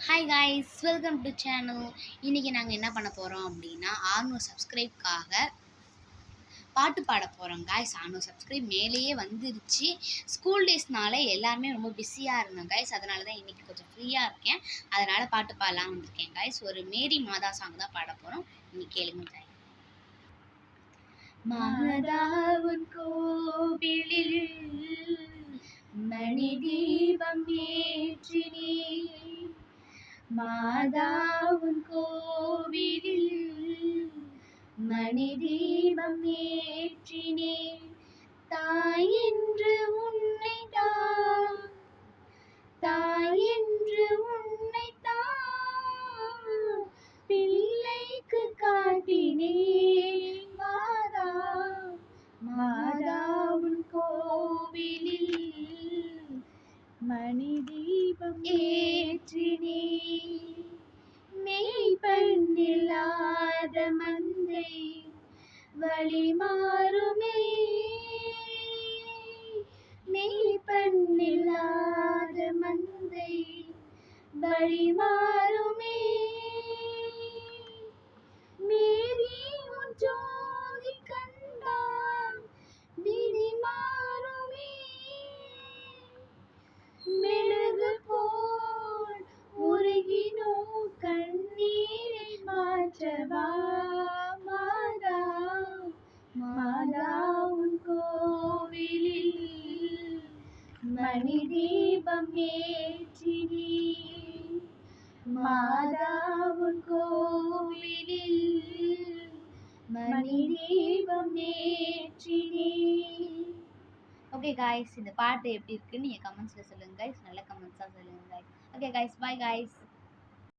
Hi guys welcome to channel இன்றைக்கி நாங்கள் என்ன பண்ண போகிறோம் அப்படின்னா ஆறுநூறு சப்ஸ்கிரைப்காக பாட்டு பாட போகிறோம் காய்ஸ் ஆறுநூறு சப்ஸ்கிரைப் மேலேயே வந்துருச்சு. ஸ்கூல் டேஸ்னால எல்லாருமே ரொம்ப பிஸியாக இருந்தோம் காய்ஸ் அதனால தான் இன்றைக்கி கொஞ்சம் ஃப்ரீயாக இருக்கேன். அதனால் பாட்டு பாடலாம் வந்திருக்கேன் காய்ஸ் ஒரு மேரி மாதா சாங் தான் பாட போகிறோம் இன்னைக்கு கேளுங்க காய் மாதாவுன் கோவிலில் மணி தீபம் ஏற்றினே மாதாவும் கோவிலில் மணி தீபம் ஏற்றினேன். தாய் என்று உன்னை தான் தாய் என்று உன்னை தான் பிள்ளைக்கு காட்டினேன். மாதா மாதாவும் கோவிலில் மணி தீபம் ஏற்றினே. மெய் பண்ணில்லாத மந்தை வழி மாறுமே. மெய் பண்ணில்லாத மந்தை வழி மாறுமே. மணி தீபம் ஏற்றினி. மாதா கோவிலில் மணி தீபம் ஏற்றினி. ஓகே காய்ஸ் இந்த பாட்டு எப்படி இருக்குன்னு நீங்கள் கமெண்ட்ஸில் சொல்லுங்கள் காய்ஸ் நல்ல கமெண்ட்ஸாக சொல்லுங்கள் guys okay guys bye guys